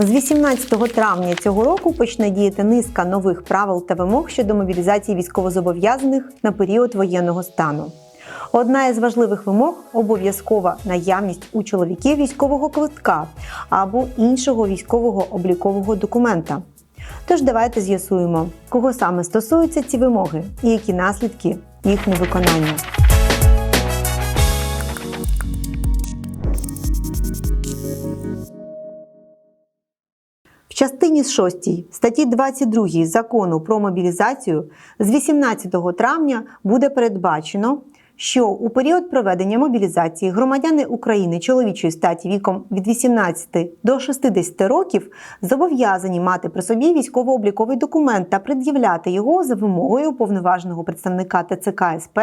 З 18 травня цього року почне діяти низка нових правил та вимог щодо мобілізації військовозобов'язаних на період воєнного стану. Одна із важливих вимог обов'язкова наявність у чоловіків військового квитка або іншого військового облікового документа. Тож давайте з'ясуємо, кого саме стосуються ці вимоги і які наслідки їх невиконання. Частині 6 статті 22 закону про мобілізацію з 18 травня буде передбачено, що у період проведення мобілізації громадяни України чоловічої статі віком від 18 до 60 років зобов'язані мати при собі військово-обліковий документ та пред'являти його за вимогою уповноваженого представника ТЦК СП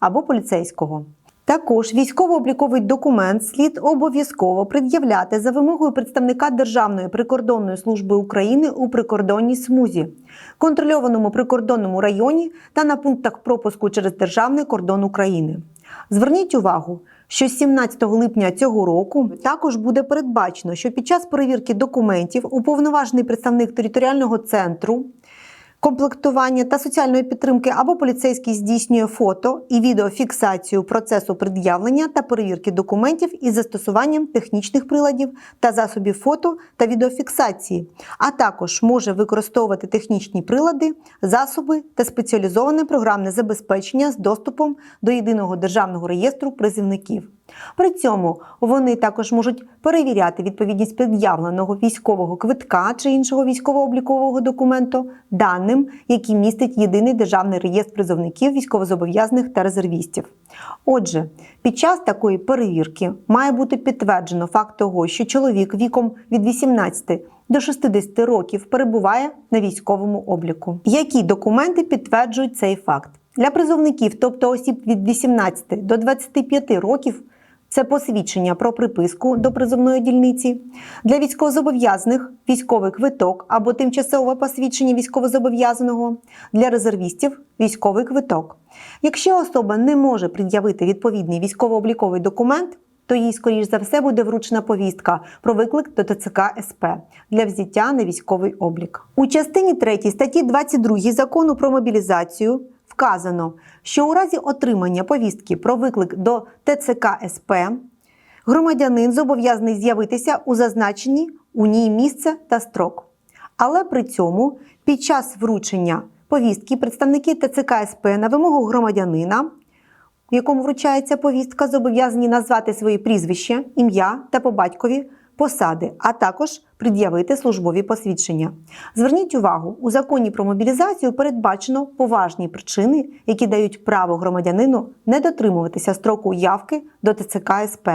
або поліцейського. Також військово-обліковий документ слід обов'язково пред'являти за вимогою представника Державної прикордонної служби України у прикордонній смузі, контрольованому прикордонному районі та на пунктах пропуску через державний кордон України. Зверніть увагу, що з 17 липня цього року також буде передбачено, що під час перевірки документів уповноважений представник територіального центру комплектування та соціальної підтримки або поліцейський здійснює фото і відеофіксацію процесу пред'явлення та перевірки документів із застосуванням технічних приладів та засобів фото та відеофіксації, а також може використовувати технічні прилади, засоби та спеціалізоване програмне забезпечення з доступом до єдиного державного реєстру призивників. При цьому вони також можуть перевіряти відповідність пред'явленого військового квитка чи іншого військово-облікового документу даним, які містить єдиний державний реєстр призовників, військовозобов'язаних та резервістів. Отже, під час такої перевірки має бути підтверджено факт того, що чоловік віком від 18 до 60 років перебуває на військовому обліку. Які документи підтверджують цей факт? Для призовників, тобто осіб від 18 до 25 років, це посвідчення про приписку до призовної дільниці. Для військовозобов'язаних військовий квиток або тимчасове посвідчення військовозобов'язаного. Для резервістів військовий квиток. Якщо особа не може пред'явити відповідний військово-обліковий документ, то їй, скоріш за все, буде вручена повістка про виклик до ТЦК СП для взяття на військовий облік. У частині 3 статті 22 закону про мобілізацію вказано, що у разі отримання повістки про виклик до ТЦК СП громадянин зобов'язаний з'явитися у зазначенні у ній місце та строк. Але при цьому під час вручення повістки представники ТЦК СП на вимогу громадянина, в якому вручається повістка, зобов'язані назвати свої прізвище, ім'я та по батькові посади, а також пред'явити службові посвідчення. Зверніть увагу, у законі про мобілізацію передбачено поважні причини, які дають право громадянину не дотримуватися строку явки до ТЦК СП.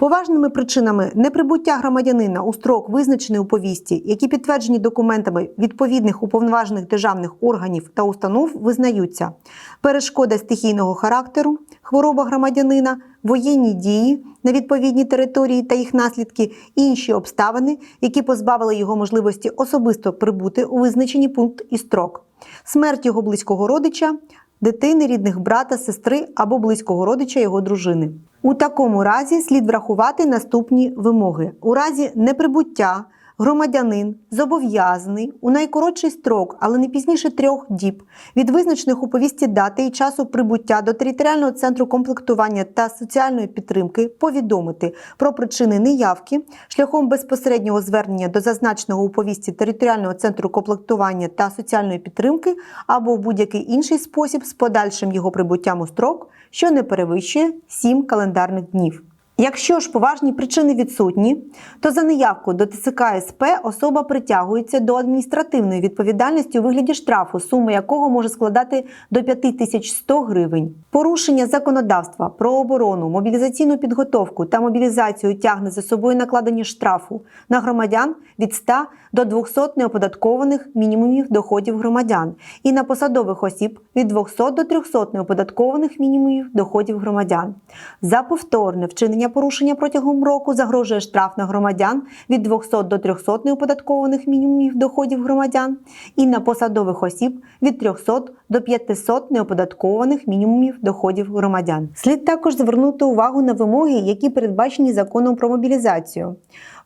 Поважними причинами неприбуття громадянина у строк, визначений у повісті, які підтверджені документами відповідних уповноважених державних органів та установ, визнаються перешкода стихійного характеру, хвороба громадянина, воєнні дії на відповідній території та їх наслідки, інші обставини, які позбавили його можливості особисто прибути у визначені пункт і строк, смерть його близького родича, дитини, рідних брата, сестри або близького родича його дружини. У такому разі слід врахувати наступні вимоги: у разі неприбуття громадянин зобов'язаний у найкоротший строк, але не пізніше трьох діб, від визначених у повісті дати і часу прибуття до територіального центру комплектування та соціальної підтримки повідомити про причини неявки шляхом безпосереднього звернення до зазначеного у повісті територіального центру комплектування та соціальної підтримки або в будь-який інший спосіб з подальшим його прибуттям у строк, що не перевищує 7 календарних днів. Якщо ж поважні причини відсутні, то за неявку до ТЦК СП особа притягується до адміністративної відповідальності у вигляді штрафу, сума якого може складати до 5100 гривень. Порушення законодавства про оборону, мобілізаційну підготовку та мобілізацію тягне за собою накладення штрафу на громадян від 100 до 200 неоподаткованих мінімумів доходів громадян і на посадових осіб від 200 до 300 неоподаткованих мінімумів доходів громадян. За повторне вчинення порушення протягом року загрожує штраф на громадян від 200 до 300 неоподаткованих мінімумів доходів громадян і на посадових осіб від 300 до 500 неоподаткованих мінімумів доходів громадян. Слід також звернути увагу на вимоги, які передбачені законом про мобілізацію.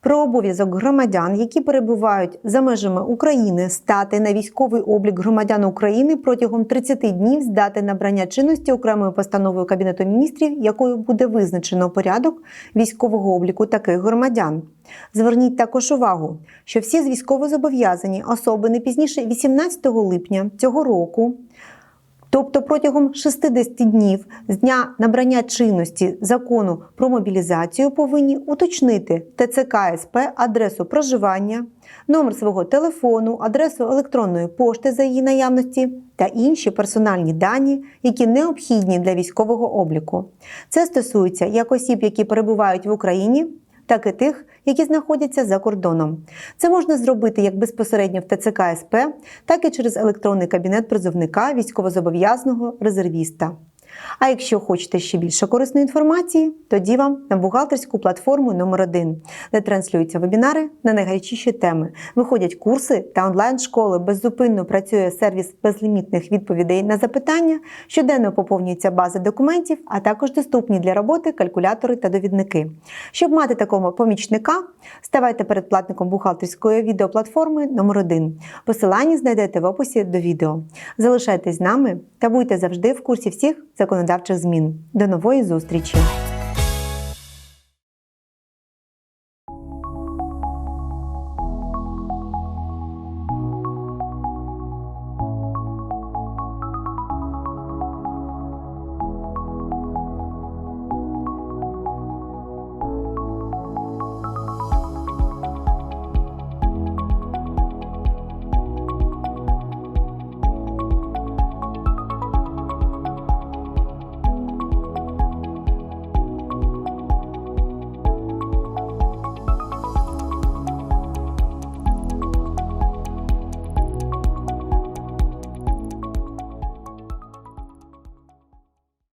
Про обов'язок громадян, які перебувають за межами України, стати на військовий облік громадян України протягом 30 днів з дати набрання чинності окремою постановою Кабінету міністрів, якою буде визначено порядок військового обліку таких громадян. Зверніть також увагу, що всі з військовозобов'язані особи не пізніше 18 липня цього року Тобто протягом 60 днів з дня набрання чинності закону про мобілізацію повинні уточнити ТЦК СП адресу проживання, номер свого телефону, адресу електронної пошти за її наявності та інші персональні дані, які необхідні для військового обліку. Це стосується як осіб, які перебувають в Україні, так і тих, які знаходяться за кордоном. Це можна зробити як безпосередньо в ТЦК СП, так і через електронний кабінет призовника військовозобов'язаного резервіста. А якщо хочете ще більше корисної інформації, тоді вам на бухгалтерську платформу номер 1 де транслюються вебінари на найгарячіші теми, виходять курси та онлайн-школи. Беззупинно працює сервіс безлімітних відповідей на запитання, щоденно поповнюється база документів, а також доступні для роботи калькулятори та довідники. Щоб мати такого помічника, ставайте передплатником бухгалтерської відеоплатформи номер 1 Посилання знайдете в описі до відео. Залишайтесь з нами та будьте завжди в курсі всіх законодавчих змін. До нової зустрічі!